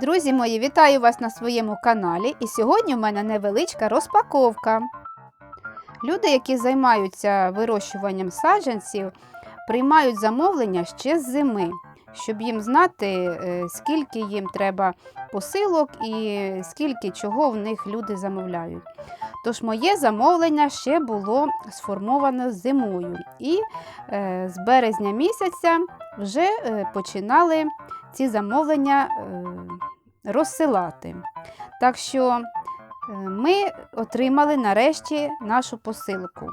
Друзі мої, вітаю вас на своєму каналі. І сьогодні в мене невеличка розпаковка. Люди, які займаються вирощуванням саджанців, приймають замовлення ще з зими, щоб їм знати, е, скільки їм треба посилок і скільки чого в них люди замовляють. Тож моє замовлення ще було сформовано зимою, і е, з березня місяця вже е, починали ці замовлення розсилати. Так що е, ми отримали нарешті нашу посилку.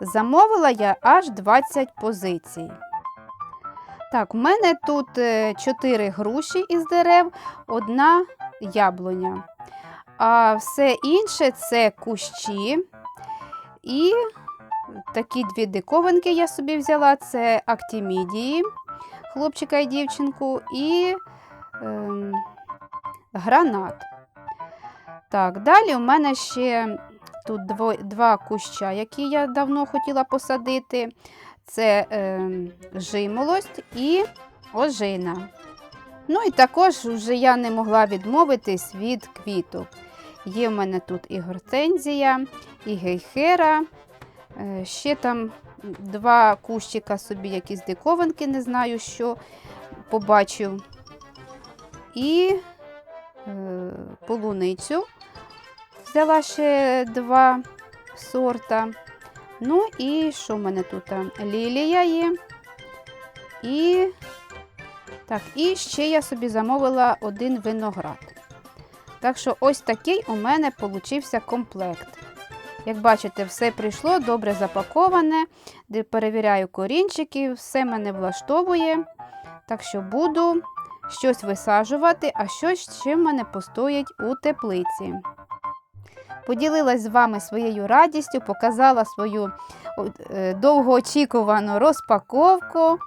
Замовила я аж 20 позицій. Так, у мене тут 4 груші із дерев, одна яблуня. А все інше це кущі і такі дві диковинки я собі взяла: це актімідії, хлопчика і дівчинку, і ем, гранат. Так, далі у мене ще тут дво, два куща, які я давно хотіла посадити. Це ем, жимолость і ожина. Ну і також вже я не могла відмовитись від квіток. Є в мене тут і гортензія, і гейхера. Е, Ще там два кущика собі, якісь диковинки, не знаю, що побачив. І е, полуницю. Взяла ще два сорта. Ну і що в мене тут? Лілія є. І так, і ще я собі замовила один виноград. Так що ось такий у мене получився комплект. Як бачите, все прийшло добре запаковане, перевіряю корінчики, все мене влаштовує. Так що буду щось висаджувати, а щось ще в мене постоїть у теплиці. Поділилась з вами своєю радістю, показала свою е, довгоочікувану розпаковку.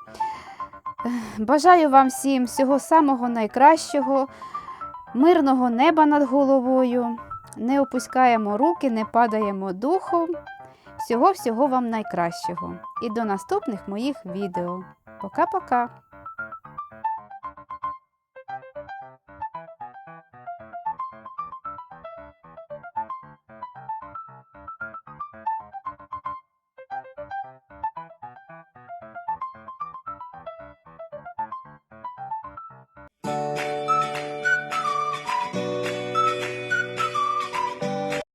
Бажаю вам всім всього самого найкращого, мирного неба над головою. Не опускаємо руки, не падаємо духом. Всього-всього вам найкращого. І до наступних моїх відео. Пока-пока!